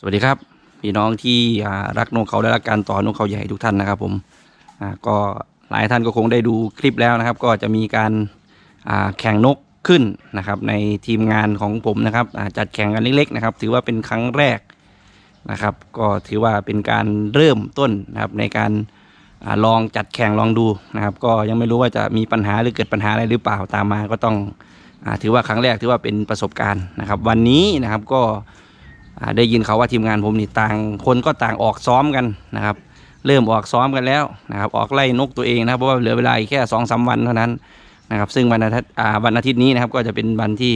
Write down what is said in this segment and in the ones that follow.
สวัสดีครับ พี่น้องที่รักนกเขาและรักการต่อนกเขาใหญ่ทุกท่านนะครับ ผมก็หลายท่านก็คงได้ดูคลิปแล้วนะครับ ก็จะมีการแข่งนกขึ้นนะครับ ในทีมงานของผมนะครับจัดแข่งกันเล็กๆนะครับ ถือว่าเป็นครั้งแรกนะครับ ก็ถือว่าเป็นการเริ่มต้นนะครับในการอลองจัดแข่งลองดูนะครับ ก็ยังไม่รู้ว่าจะมีปัญหาหรือเกิดปัญหาอะไรหรือเปล่าตามมาก็ต้องอถือว่าครั้งแรกถือว่าเป็นประสบการณ์นะครับ วันนี้นะครับก็ ได้ยินเขาว่าทีมงานผมนี่ต่าง คนก็ต่างออกซ้อมกันนะครับ เริ่มออกซ้อมกันแล้วนะครับออกไล่นกตัวเองนะครับเพราะว่าเหลือเวลาแค่สองสาวันเท่านั้นนะครับซึ่งวันอาทิตย์วันอาทิตย์นี้นะครับก็จะเป็นวันที่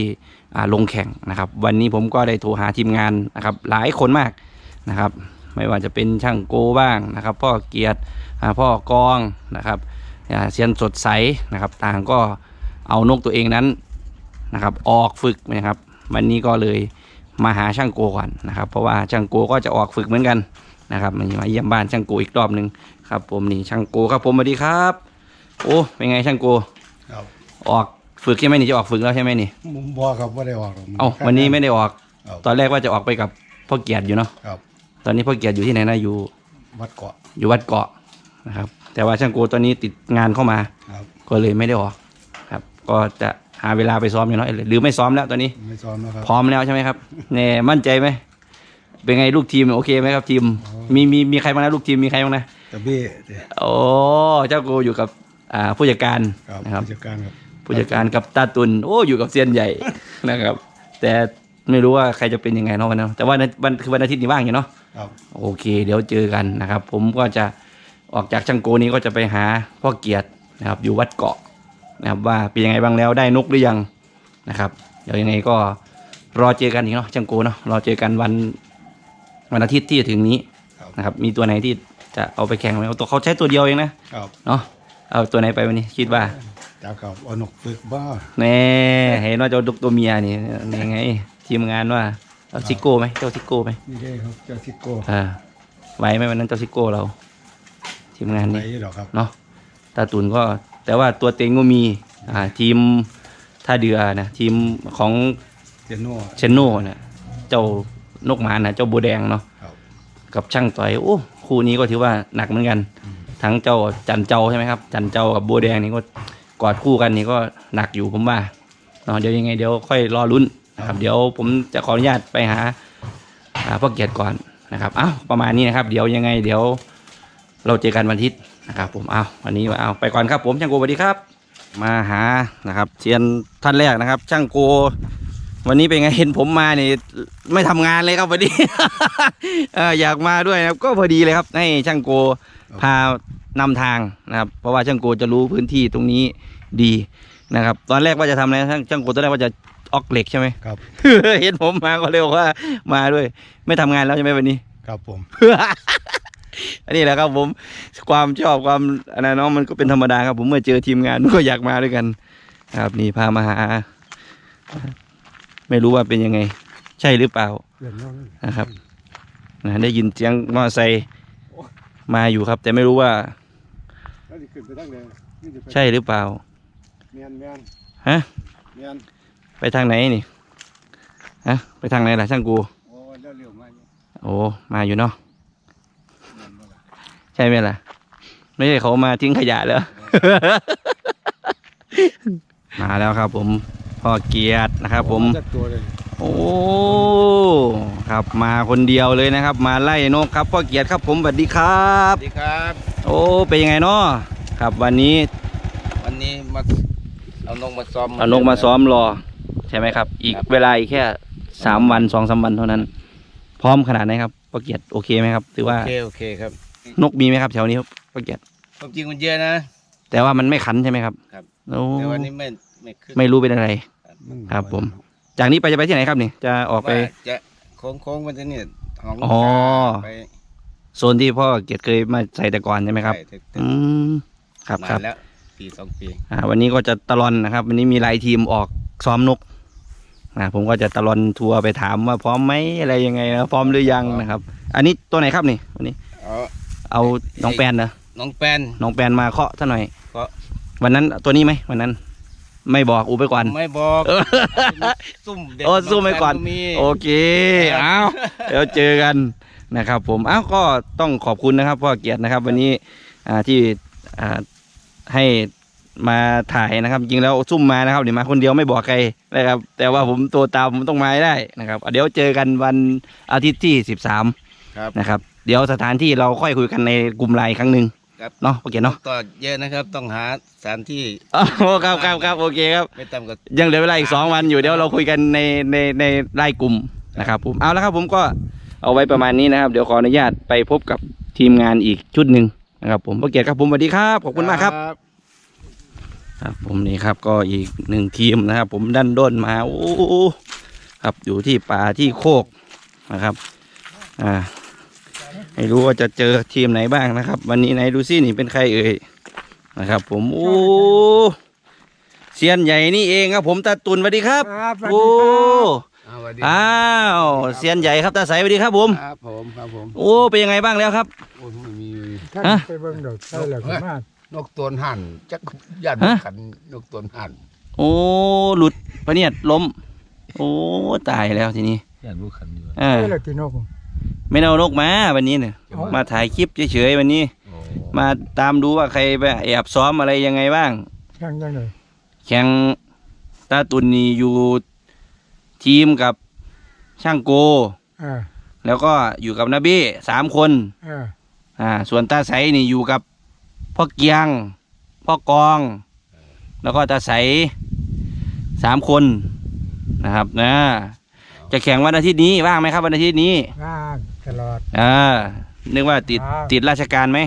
ลงแข่งนะครับ วันนี้ผมก็ได้โทรหาทีมงานนะครับหลายคนมากนะครับ ไม่ว่าจะเป็นช่างโกบ้างนะครับ พ่อเกียรติพ่อกองนะครับเซียนสดใสนะครับ ต่างก็เอานกตัวเองนั้นนะครับ ออกฝึกนะครับ วันนี้ก็เลย มาหาช่างโกก่อนนะครับ เพราะว่าช่างโกก็จะออกฝึกเหมือนกันนะครับมามาเยี่ยมบ้านช่างโกอีกรอบหนึ่งครับ ผมนี่ช่างโกครับผมสวัสดีครับ โอ้เป็นไงช่างโกครับออกฝึกใช่ไหมนี่จะออกฝึกแล้วใช่ไหมนี่มุมบ่ครับว่าได้ออกหรอกเอ้าวันนี้ไม่ได้ออก ครับตอนแรกว่าจะออกไปกับพ่อเกียรติอยู่เนาะครับตอนนี้พ่อเกียรติอยู่ที่ไหนนะอยู่วัดเกาะอยู่วัดเกาะนะครับ แต่ว่าช่างโกตอนนี้ติดงานเข้ามา ครับก็เลยไม่ได้ออกครับ ก็จะ หาเวลาไปซ้อมอยู่เนาะหรือไม่ซ้อมแล้วตอนนี้ ไม่ซ้อมแล้วครับพร้อมแล้วใช่ไหมครับเน่มั่นใจไหมเป็นไงลูกทีมโอเคไหมครับทีมอ๋อมีมีมีใครบ้างนะลูกทีมมีใครบ้างนะตะเบ้เด้โอ้เจ้าโกอยู่กับอ่าผู้จัดการครับนะครับผู้จัดการครับผู้จัดการกับตาตุนโอ้อยู่กับเซียนใหญ่นะครับ แต่ไม่รู้ว่าใครจะเป็นยังไงเนาะวันนั้นแต่ว่าวันวันคือวันอาทิตย์นี้ว่างอยู่เนาะครับโอเค เดี๋ยวเจอกันนะครับ ผมก็จะออกจากช่างโกนี้ก็จะไปหาพ่อเกียรตินะครับ อยู่วัดเกาะ นะครับว่าเป็นยังไงบ้างแล้วได้นกหรือยังนะครับ เดี๋ยวยังไงก็รอเจอกันอีกเนาะช่างโกเนาะรอเจอกันวันวันอาทิตย์ที่จะถึงนี้ครับนะครับ มีตัวไหนที่จะเอาไปแข่งไหมเอาตัวเขาใช้ตัวเดียวเองนะครับเนาะเอาตัวไหนไปวันนี้คิดว่าจ้าครับเอานกฝึกบ้าแน่เห็นว่าเจ้าดุกตัวเมียนี่นี่ไง ทีมงานว่าเอาซิโก้ไหมเจ้าซิโก้ไหมนี่ได้ครับเจ้าซิโก้อ่าไหวไหมวันนั้นเจ้าซิโก้เรา ทีมงานไหนนี้หรอกครับเนาะตาตุนก็ แต่ว่าตัวเต็งก็มีอ่าทีมท่าเดือนะทีมของเจนโน่เชนโน่นะเจ้านกหมานะเจ้าโบวแดงเนาะครับ กับช่างต่อยโอ้คู่นี้ก็ถือว่าหนักเหมือนกัน อืม ทั้งเจ้าจันเจ้าใช่ไหมครับ จันเจ้ากับโบวแดงนี่ก็กอดคู่กันนี่ก็หนักอยู่ผมว่าเนาะเดี๋ยวยังไงเดี๋ยวค่อยรอลุ้นนะครับ เดี๋ยวผมจะขออนุญาตไปหาหาพ่อเกียรติก่อนนะครับอ้าวประมาณนี้นะครับ เดี๋ยวยังไงเดี๋ยว เราเจอกันวันอาทิตย์ นะครับผมอ้าววันนี้เอาไปก่อนครับผมช่างโกสวัสดีครับ มาหานะครับเชียนท่านแรกนะครับ ช่างโก วันนี้เป็นไงเห็นผมมาเนี่ยไม่ทำงานเลยครับวันนี้เอ่ออยากมาด้วยนะครับก็พอดีเลยครับ ให้ช่างโกพานำทางนะครับ เพราะว่าช่างโกจะรู้พื้นที่ตรงนี้ดีนะครับ ตอนแรกว่าจะทำอะไรนะช่างช่างโกตอนแรกว่าจะออกเหล็กใช่ไหมครับเห็นผมมาก็เลยบอกว่ามาด้วย ไม่ทำงานแล้วใช่ไหมวันนี้ ครับผม อันนี้แหละครับผมความชอบความอันนั้นเนาะมันก็เป็นธรรมดาครับผมเมื่อเจอทีมงานก็อยากมาด้วยกัน ครับนี่พามาหา ไม่รู้ว่าเป็นยังไง ใช่หรือเปล่าเพื่อนน้องนะครับนะได้ยินเสียงมอไซค์มาอยู่ครับ แต่ไม่รู้ว่าแล้วนี่ขึ้นไปทางไหนนี่จะไปใช่หรือเปล่าเมียนเมียนฮะเมียนไปทางไหนนี่ฮะไปทางไหนล่ะช่างกูโอ้แล้วเร็วมาอยู่โอ้มาอยู่เนาะเมียนบ่ล่ะ ใช่ไหมล่ะ ไม่ใช่เขามาทิ้งขยะเลยมาแล้วครับ ผมพ่อเกียรตินะครับ ผม จักตัวเลยโอ้ครับมาคนเดียวเลยนะครับ มาไล่นกครับพ่อเกียรติครับ ผมสวัสดีครับสวัสดีครับ โอ้เป็นยังไงเนาะครับ วันนี้วันนี้มาเอานกมาซ้อม เอานกมาซ้อมรอ ใช่ไหมครับ อีกเวลาอีกแค่สามวันสองสามวันเท่านั้น พร้อมขนาดไหนครับพ่อเกียรติโอเคไหมครับถือว่าโอเคโอเคครับ นกมีไหมครับแถวนี้ครับพ่อเกียรติความจริงมันเยอะนะ แต่ว่ามันไม่ขันใช่ไหมครับครับ โอ้แต่วันนี้ไม่ไม่ขึ้นไม่รู้เป็นอะไรมันครับผม จากนี้ไปจะไปที่ไหนครับนี่จะออกไป ว่าจะโค้งโค้งๆมันจะเนี่ยของอ๋อไปโซนที่พ่อเกียรติเคยมาใส่แต่ก่อนใช่ไหมครับ ใช่ถึงอืมครับนาครับนแล้วปีสองปีอ่าวันนี้ก็จะตะลอนนะครับ วันนี้มีหลายทีมออกซ้อมนกนะผมก็จะตะลอนทัวร์ไปถามว่าพร้อมไหมอะไรยังไงนะพร้อมหรือยังนะครับ อันนี้ตัวไหนครับนี่วันนี้เอา เอาน้องแปนนะน้องแปนน้องแปนมาเคาะซะหน่อยเคาะ วันนั้นตัวนี้ไหมวันนั้น ไม่บอกอุบไปก่อน ไม่บอกซุ่มเด็ดโอ้ซุ่มไว้ก่อนมี โอเคเอาเดี๋ยวเจอกันนะครับ ผมเอ้าก็ต้องขอบคุณนะครับพ่อเกียรตินะครับ วันนี้อ่าที่อ่าให้มาถ่ายนะครับ จริงแล้วซุ่มมานะครับเดี๋ยวมาคนเดียวไม่บอกใครนะครับ แต่ว่าผมตัวตามผมต้องมาให้ได้นะครับเดี๋ยวเจอกันวันอาทิตย์ที่สิบสามครับ นะครับ เดี๋ยวสถานที่เราค่อยคุยกันในกลุ่มไลน์อีกครั้งหนึ่งครับ เนาะพ่อเกียรติเนาะต่อเยอะนะครับต้องหาสถานที่อ๋อครับครับครับโอเคครับ ไม่ต่ำกว่า ยังเหลือเวลาอีกสองวันอยู่เดี๋ยวเราคุยกันในในในไลน์กลุ่มนะครับผมเอาละครับผมก็เอาไว้ประมาณนี้นะครับ เดี๋ยวขออนุญาตไปพบกับทีมงานอีกชุดหนึ่งนะครับ ผมพ่อเกียรติครับผมสวัสดีครับขอบคุณมากครับ ครับผมนี่ครับก็อีกหนึ่งทีมนะครับ ผมดันด้นมาโอ้ครับอยู่ที่ป่าที่โคกนะครับ อ่า ไม่รู้ว่าจะเจอทีมไหนบ้างนะครับ วันนี้ไหนดูซินี่เป็นใครเอ่ยนะครับ ผมโอ้เซียนใหญ่นี่เองครับ ผมตาตุนสวัสดีครับครับสวัสโอ้ดีครับเอาสวัสดีอ้าวเซียนใหญ่ครับตาใสสวัสดีครับ ผม ครับผมครับผมโอ้เป็นยังไงบ้างแล้วครับ โอ้ยไม่มีท่านฮะ ไปเบิ่งดอกใช่แล้วก็มานกตัวหั่นจักยันฮะกันนกตัวหั่นโอ้หลุดปะเนี่ยล้ม โอ้ตายแล้วทีนี้ยันบุขันอยู่เออใช่แล้วกี่นก ไม่เอานกมาวันนี้เนี่ยเอามาถ่ายคลิปเฉยๆวันนี้โอ้มาตามดูว่าใครไปแอบซ้อมอะไรยังไงบ้างช่างยังไงแข่งตาตุนนี่อยู่ทีมกับช่างโก อ่าแล้วก็อยู่กับนาเบ้สามคน อ่าอ่า ส่วนตาใสนี่อยู่กับพ่อเกียง พ่อกอง แล้วก็ตาใสสามคนนะครับนะจะแข่งวันอาทิตย์นี้ว่างไหมครับวันอาทิตย์นี้ ว่าง ตลอด อ่านึกว่าติดว่างติดราชการไหม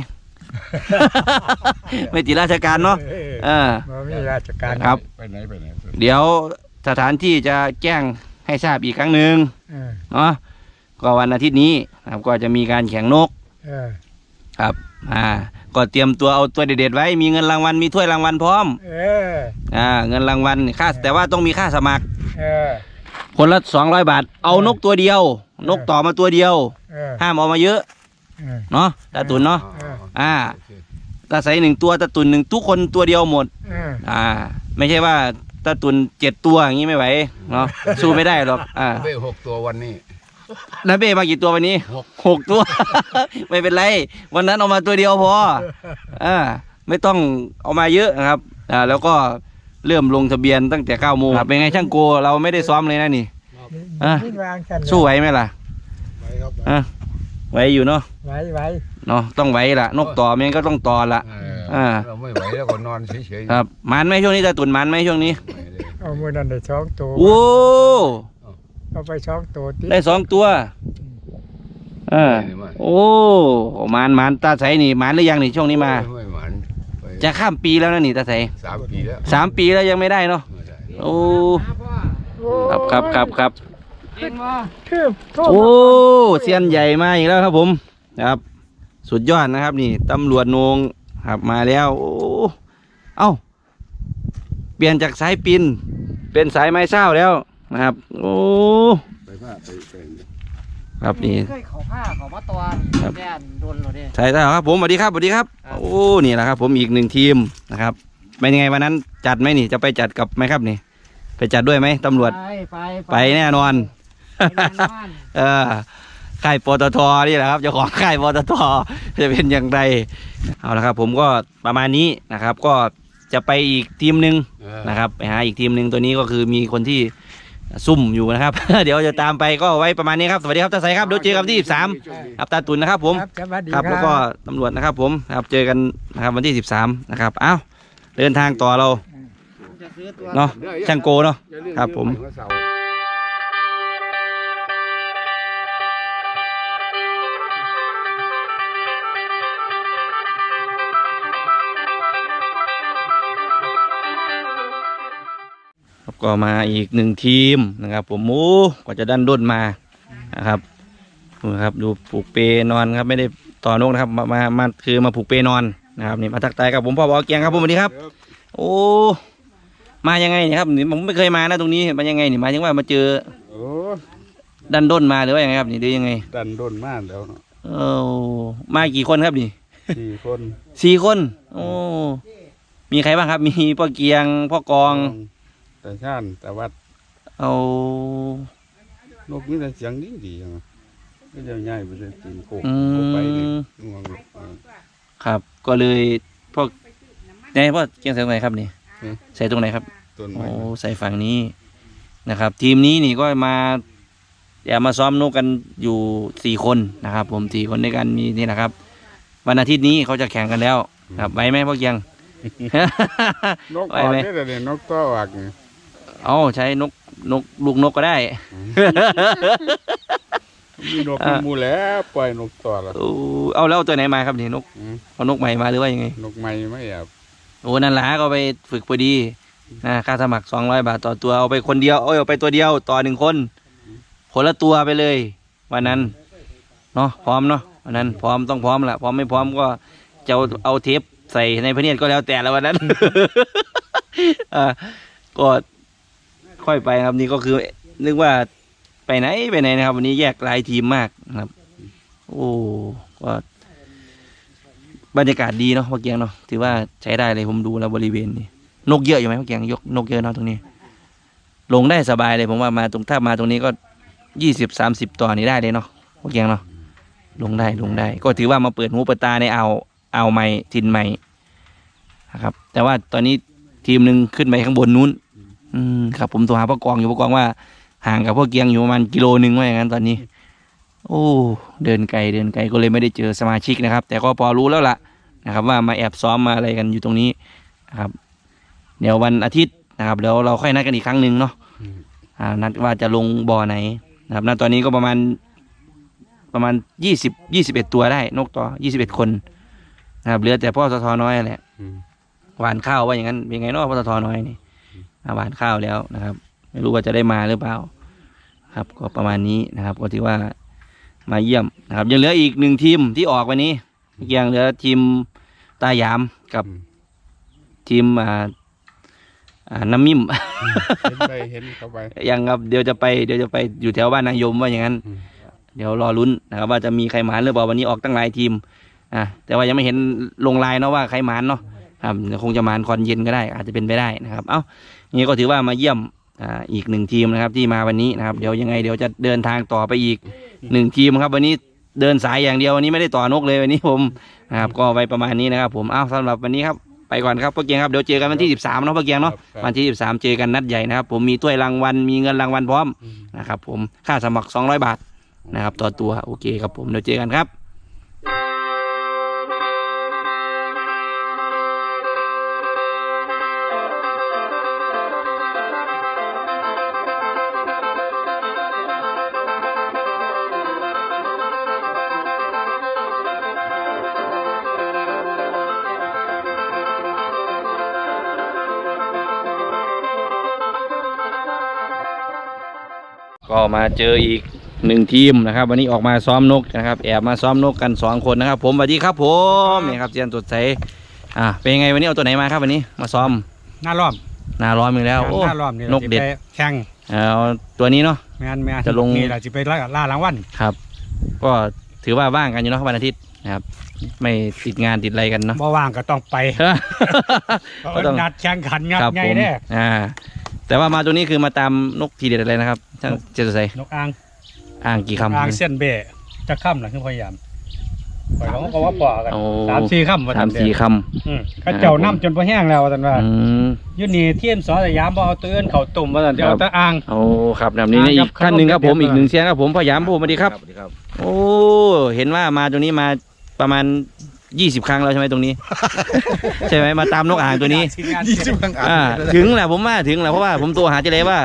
ไม่ติดราชการเนาะเออเออ บ่มีราชการครับ ไปไหนไปไหนเดี๋ยวสถานที่จะแจ้งให้ทราบอีกครั้งหนึ่งเออเนาะก็วันอาทิตย์นี้นะครับก็จะมีการแข่งนกเออครับ อ่า ก็เตรียมตัวเอาตัวเด็ดๆไว้มีเงินรางวัลมีถ้วยรางวัลพร้อมเอออ่าเงินรางวัลค่าแต่ว่าต้องมีค่าสมัคร เออ คนละสองร้อยบาท เอานกตัวเดียว นกต่อมาตัวเดียว เออห้ามเอามาเยอะเออ เนาะตาตุนเนาะเออ อ่าตาใสหนึ่งตัวตาตุนหนึ่งทุกคนตัวเดียวหมด เอออ่า ไม่ใช่ว่าตาตุนเจ็ดตัวอย่างนี้ไม่ไหวเนาะสู้ไม่ได้หรอกอ่าเบ้หกตัววันนี้ นาเบ้มากี่ตัววันนี้หก หกตัว ไม่เป็นไร วันนั้นเอามาตัวเดียวพออ่าไม่ต้องเอามาเยอะนะครับอ่าแล้วก็ เริ่มลงทะเบียนตั้งแต่เก้าโมงครับเป็นไงช่างโกเราไม่ได้ซ้อมเลยนะนี่ อะนี่วางกันสู้ไหวไหมล่ะไหวครับอะไหวอยู่เนาะไหวไหวเนาะต้องไหวละนกต่อมันก็ต้องต่อละ เอออ่าเราไม่ไหวแล้วก็นอนเฉยๆครับมันไหมช่วงนี้ตาตุนมันไหมช่วงนี้ไม่ได้เอามือนั่นได้สองตัวโอ้เอาไปสองตัวติได้สองตัวอ่าไม่ได้มาโอ้มันมันตาใสนี่มันหรือยังนี่ช่วงนี้มา ไม่หมันไป จะข้ามปีแล้วนะนี่ตาใสสามปีแล้วสามปีแล้วยังไม่ได้เนาะไม่ได้โอ้ครับครับครับครับคือโทษโอ้เซียนใหญ่มาอีกแล้วครับผมนะครับ สุดยอดนะครับ นี่ตำรวจโหนงครับมาแล้วโอ้เอ้าเปลี่ยนจากสายปินเป็นสายไม้เศร้าแล้วนะครับ โอ้ไปผ้าไปไป ครับนี่ เคยเขาผ้าเขามาตอนครับแม่นโดนเราเด้ใช่ใช่ครับผมสวัสดีครับสวัสดีครับ โอ้นี่แหละครับ ผมอีกหนึ่งทีมนะครับเป็นยังไงวันนั้นจัดไหมนี่จะไปจัดกับไหมครับนี่ ไปจัดด้วยไหมตำรวจ ไปไปไปแน่นอน ไปแน่นอนเออค่ายปตทนี่แหละครับเจ้าของค่ายปตทจะเป็นอย่างไรเอาละครับ ผมก็ประมาณนี้นะครับ ก็จะไปอีกทีมหนึ่งเออนะครับ ไปหาอีกทีมหนึ่งตัวนี้ก็คือมีคนที่ ซุ่มอยู่นะครับ เดี๋ยวจะตามไปก็ไว้ประมาณนี้ครับ สวัสดีครับตาไซครับเดี๋ยวเจอกันที่ 13ครับตาตุนนะครับผมครับสวัสดีครับแล้วก็ตำรวจนะครับผมครับเจอกันนะครับวันที่ 13นะครับเอ้าเดินทางต่อเราจะซื้อตัวเนาะช่างโกเนาะอย่าลืครับผมวันเสาร์ ก็มาอีกหนึ่งทีมนะครับ ผมโอ้กว่าจะดันด้นมานะครับดูนะครับดูผูกเปนอนครับ ไม่ได้ต่อนกนะครับ มามามาคือมาผูกเปนอนนะครับนี่มาทักทายกับผมพ่อบอเกียงครับผมสวัสดีครับ โอ้มายังไงเนี่ยครับนี่ผมไม่เคยมานะตรงนี้มายังไงนี่มายังว่ามาเจอโอ้ดันด้นมาหรือว่ายังไงครับนี่หรือยังไง ดันโดนมากแล้วเนาะเออมากี่คนครับนี่สี่คนสี่คน โอ้มีใครบ้างครับ มีพ่อเกียงพ่อกอง แต่ชานแต่วัดเอานกมีแต่เสียงดีดีๆอะก็จะง่ายไปเลยตีนโคกอืเข้าไปเลยมงวงเลยเออครับ ก็เลยพวกไหนพ่อเกียงใส่ตรงไหนครับนี่อืมใส่ตรงไหนครับต้นโอ้ไม้ใส่ฝั่งนี้นะครับ ทีมนี้นี่ก็มาแอบมาซ้อมนกกันอยู่สี่คนนะครับ ผมสี่คนด้วยกันมีนี่นะครับ วันอาทิตย์นี้เขาจะแข่งกันแล้ว ครับไหวไหมพ่อเกียงนกไปออกไหมนี่แต่เนี่ยนกตัวออกนี่ เอาใช้นกนกลูกนกก็ได้ มีนกอ่ามีหมูแล้วปล่อยนกตัวละเอาเอาแล้วเอาตัวไหนมาครับนี่นกอืม เอานกใหม่มาหรือว่ายังไงนกไม้ไม่แอบโอ้นั่นหละก็ไปฝึกพอดีนะค่าสมัครสองร้อยบาทต่อตัวเอาไปคนเดียวเอาเอาไปตัวเดียวต่อหนึ่งคนคนละตัวไปเลยวันนั้นเนาะพร้อมเนาะวันนั้นพร้อมต้องพร้อมแหละพร้อมไม่พร้อมก็จะเอาเอาเทปใส่ในพระเนียดก็แล้วแต่ละวันนั้น อ่าก็ ค่อยไปครับนี่ก็คือ นึกว่าไปไหนไปไหนนะครับ วันนี้แยกหลายทีมมากนะครับ โอ้ก็บรรยากาศดีเนาะพ่อเกียงเนาะถือว่าใช้ได้เลยผมดูแล้วบริเวณนี้นกเยอะอยู่ไหมพ่อเกียงยกนกเยอะเนาะตรงนี้ ลงได้สบายเลยผมว่ามาตรงถ้ามาตรงนี้ก็ยี่สิบสามสิบตัวนี้ได้เลยเนาะพ่อเกียงเนาะลงได้ลงได้ ก็ถือว่ามาเปิดหูเปิดตาในเอาวอ่าใหม่ทินใหม่นะครับ แต่ว่าตอนนี้ทีมหนึ่งขึ้นไปข้างบนนู้น อืมครับผมโทรหาพ่อกองอยู่พ่อกองว่า ห่างกับพ่อเกียงอยู่ประมาณกิโลหนึ่งว่าอย่างนั้นตอนนี้ โอ้เดินไกลเดินไกลก็เลยไม่ได้เจอสมาชิกนะครับ แต่ก็พอรู้แล้วล่ะนะครับ ว่ามาแอบซ้อมมาอะไรกันอยู่ตรงนี้นะครับ เดี๋ยววันอาทิตย์นะครับเดี๋ยวเราค่อยนัดกันอีกครั้งหนึ่งเนาะอ่านัดว่าจะลงบ่อไหนนะครับณตอนนี้ก็ประมาณประมาณยี่สิบยี่สิบเอ็ดตัวได้ นกต่อยี่สิบเอ็ดคนนะครับเหลือแต่พ่อสทน้อยแหละอืมหวานข้าวว่าอย่างนั้นเป็นไงเนาะพ่อสทน้อยนี่ อ่าหวานข้าวแล้วนะครับ ไม่รู้ว่าจะได้มาหรือเปล่าครับก็ประมาณนี้นะครับ ก็ถือว่ามาเยี่ยมนะครับ ยังเหลืออีกหนึ่งทีมที่ออกวันนี้ยังเหลือทีมตายามกับอืมทีมอ่าอ่าน้ำมิมเห็นไปเห็นเข้าไปยังครับเดี๋ยวจะไปเดี๋ยวจะไปอยู่แถวบ้านนายมว่าอย่างนั้นอืมเดี๋ยวรอลุ้นนะครับ ว่าจะมีใครหมานหรือเปล่าวันนี้ออกตั้งหลายทีมอะแต่ว่ายังไม่เห็นลงลายเนาะว่าใครหมานเนาะครับเดี๋ยวคงจะหมานคอนเย็นก็ได้ อาจจะเป็นไปได้นะครับ เอ้า นี่ก็ถือว่ามาเยี่ยมอ่าอีกหนึ่งทีมนะครับที่มาวันนี้นะครับ เดี๋ยวยังไงเดี๋ยวจะเดินทางต่อไปอีกหนึ่งทีมครับ วันนี้เดินสายอย่างเดียววันนี้ไม่ได้ต่อนกเลยวันนี้ผมนะครับก็ไว้ประมาณนี้นะครับ ผมเอ้าสำหรับวันนี้ครับไปก่อนครับพ่อเกียงครับเดี๋ยวเจอกันวันที่ 13เนาะพ่อเกียงเนาะครับวันที่ 13 เจอกันนัดใหญ่นะครับผมมีถ้วยรางวัลมีเงินรางวัลพร้อมอืมนะครับผมค่าสมัคร 200 บาทนะครับต่อตัวโอเคครับผมเดี๋ยวเจอกันครับ มาเจออีกหนึ่งทีมนะครับ วันนี้ออกมาซ้อมนกนะครับแอบมาซ้อมนกกันสองคนนะครับ ผมสวัสดีครับผมนี่ครับเจียนสดใสอ่าเป็นยังไงวันนี้เอาตัวไหนมาครับวันนี้มาซ้อมหน้าล้อมหนาร้อนมึงแล้วโอ้หน้าล้อมนี่นกเด็ดสิไปแข่งเอาตัวนี้เนาะแมนแมนจะลงนี่แหละจะไปล่าล่ารางวัลครับ ก็ถือว่าว่างกันอยู่เนาะวันอาทิตย์นะครับ ไม่ติดงานติดอะไรกันเนาะบ่ว่างก็ต้องไปเพราะก็ต้องนัดแข่งขันงัดครับไงผมแน่อ่าแต่ว่ามาตัวนี้คือมาตามนกทีเด็ดอะไรนะครับ ช่างเจสดใสนกอ่างอ่างกี่คำอ่างเส้นเบะจะค่ำหลังขึ้นพยายามปล่อยเขาก็ว่าปอกันโอ้สามสี่ค่ำว่าสามซั่นสี่เด้คอืมเขาเจ้าน้ำจนพอแห้งแล้วว่าท่านว่าำอืมอยุนี่เทียมสอสยามบ่เอาตื้นเขาตุ่มว่าท่านเดี๋ยวครับเอาแตะอ่างโอ้ครับแบบนี้อ่าอีครักบท่านหนึ่งครับครับผมผมอีกหนึ่งเสียงครับผมพยายามผมสวัสดีครับสวัสดีครับโอ้ เห็นว่ามาตรงนี้มาประมาณ ยี่สิบครั้งแล้วใช่ไหมตรงนี้ ใช่ไหมมาตามนกอ่างตัวนี้ยี่สิบอ่าถึงแหละผมว่าถึงแหละเพราะว่าผมตัวหาเจเลยว่า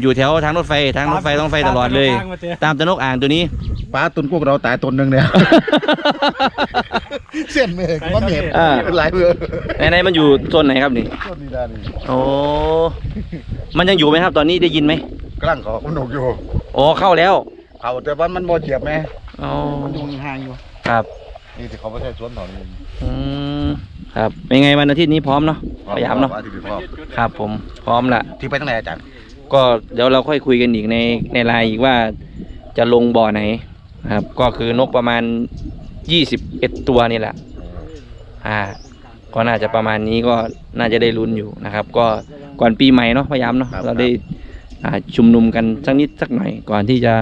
อยู่แถวทางรถไฟทางรถไฟต้องไฟตลอดเลย ตามแตนกอ่างตัวนี้ปลาตุนกุ้งเราตายตนหนึ่งเนี่ย เส้นเมฆมันเห็นอ่าเป็นหลายเบือในในมันอยู่โซนไหนครับนี่ต้นนี้ได้นี่โอ้มันยังอยู่ไหมครับ ตอนนี้ได้ยินไหมกำลังเขามันหนุกอยู่โอ้เข้าแล้ว เขาแต่ว่ามันบ่เจียบไหมอ๋อมันอยู่ห่างอยู่ ครับ นี่ที่เขาไม่ใช่สวนถอนอืมครับเป็นไงวันอาทิตย์นี้พร้อมเนาะพยายามเนาะที่พร้อมครับผมพร้อมละที่ไปทางไหนอาจารย์ก็เดี๋ยวเราค่อยคุยกันอีกในในไลน์อีกว่าจะลงบ่อไหนนะครับ ก็คือนกประมาณยี่สิบเอ็ดตัวนี่แหละอ่าก็น่าจะประมาณนี้ก็น่าจะได้ลุ้นอยู่นะครับ ก็ก่อนปีใหม่เนาะพยายามเนาะครับเราได้อ่าชุมนุมกันสักนิดสักหน่อยก่อนที่จะ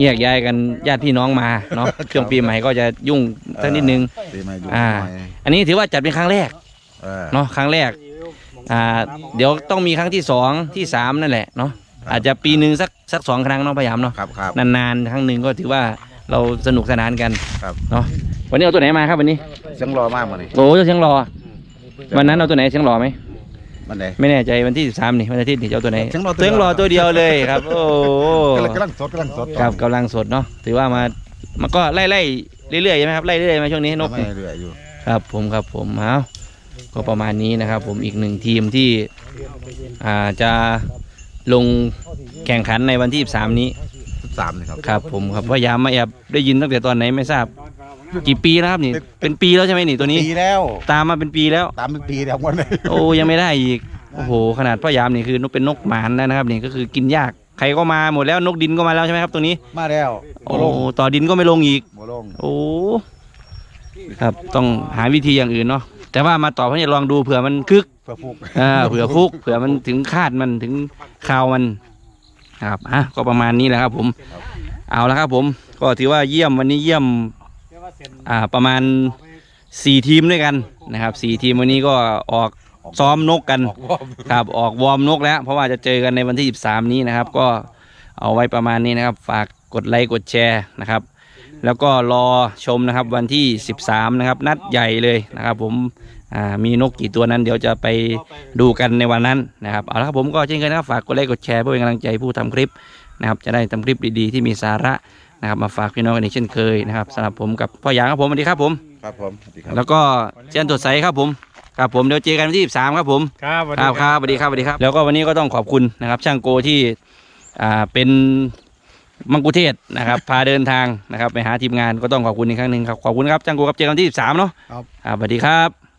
แยกย้ายกันญาติพี่น้องมาเนาะช่วงปีใหม่ก็จะยุ่งสักนิดนึงตีมาอยู่อ่าหน่อยอันนี้ถือว่าจัดเป็นครั้งแรกเออเนาะครั้งแรกอ่าเดี๋ยวต้องมีครั้งที่สองที่สามนั่นแหละเนาะอาจจะปีหนึ่งสักสักสองครั้งเนาะพยายามเนาะครับครับ นานๆครั้งหนึ่งก็ถือว่าเราสนุกสนานกันครับ เนาะวันนี้เอาตัวไหนมาครับวันนี้เสียงรอมากมาเลยโอ้เจ้าเชียงรอวันนั้นเอาตัวไหนเชียงรอไหม มันไหนไม่แน่ใจวันที่ 13 นี่วันอาทิตย์นี่จะเอาตัวไหนเชียงรอตัวเชียงรอตัวเดียวเลยครับ โอ้กำลังกำลังสดกำลังสดครับกำลังสดเนาะถือว่ามามันก็ไล่ไล่เรื่อยๆใช่ไหมครับไล่เรื่อยๆมาช่วงนี้นกไม่นี่ เรื่อยอยู่ ครับผมครับผมเอาก็ประมาณนี้นะครับ ผมอีกหนึ่งทีมที่อ่าจะลงแข่งขันในวันที่ 13 นี้สามนี่ครับ ครับผมครับพยายามมาแอบได้ยินตั้งแต่ตอนไหนไม่ทราบ กี่ปีแล้วครับนี่ เป็นปีแล้วใช่ไหมนี่ตัวนี้ ปีแล้วตามมาเป็นปีแล้ว ตามเป็นปีแล้ววันนี้โอ้ยังไม่ได้อีก โอ้โห ขนาดพยายามนี่คือนกเป็นนกหมานแล้วนะครับนี่ก็คือกินยาก ใครก็มาหมดแล้วนกดินก็มาแล้วใช่ไหมครับตัวนี้ มาแล้วโอ้ต่อดินก็ไม่ลงอีก โมลงโอ้ครับต้องหาวิธีอย่างอื่นเนาะแต่ว่ามาต่อเพื่อจะลองดูเผื่อมันคึกเพื่อฟุกอ่าเผื่อฟุกเผื่อมันถึงคาดมันถึงข่าวมันครับอะก็ประมาณนี้แหละครับ ผม เอาละครับ ผมก็ถือว่าเยี่ยมวันนี้เยี่ยม อ่าประมาณสี่ทีมด้วยกันนะครับสี่ทีมวันนี้ก็ออกซ้อมนกกันออกรอบครับออกวอร์มนกแล้ว เพราะว่าจะเจอกันในวันที่ 13 นี้นะครับ ก็เอาไว้ประมาณนี้นะครับ ฝากกดไลค์กดแชร์นะครับ แล้วก็รอชมนะครับวันที่ 13 นะครับ นัดใหญ่เลยนะครับ ผมอ่ามีนกกี่ตัวนั้นเดี๋ยวจะไปดูกันในวันนั้นนะครับเอาละครับผมก็เช่นกันนะครับฝากกดไลค์กดแชร์เพื่อเป็นกำลังใจผู้ทำคลิปนะครับ จะได้ทำคลิปดีๆ ที่มีสาระ นะครับมาฝากพี่น้องกันอีกเช่นเคยนะครับสำหรับผมกับพ่อหยางครับผมสวัสดีครับผม ครับผมสวัสดีครับ แล้วก็เจนตดใสครับผมครับผมเดี๋ยวเจอกันวันที่13ครับผมครับสวัสคดีรับครับสวัสดีครับสวัสดีครับ แล้วก็วันนี้ก็ต้องขอบคุณนะครับ ช่างโกที่อ่าเป็นมังกุเทศนะครับ พาเดินทางนะครับไปหาทีมงานก็ต้องขอบคุณอีกครั้งหนึ่งครับขอบคุณครับช่างโกครับเจอกันวันที่13เนาะครับอ่าสวัสดีครับ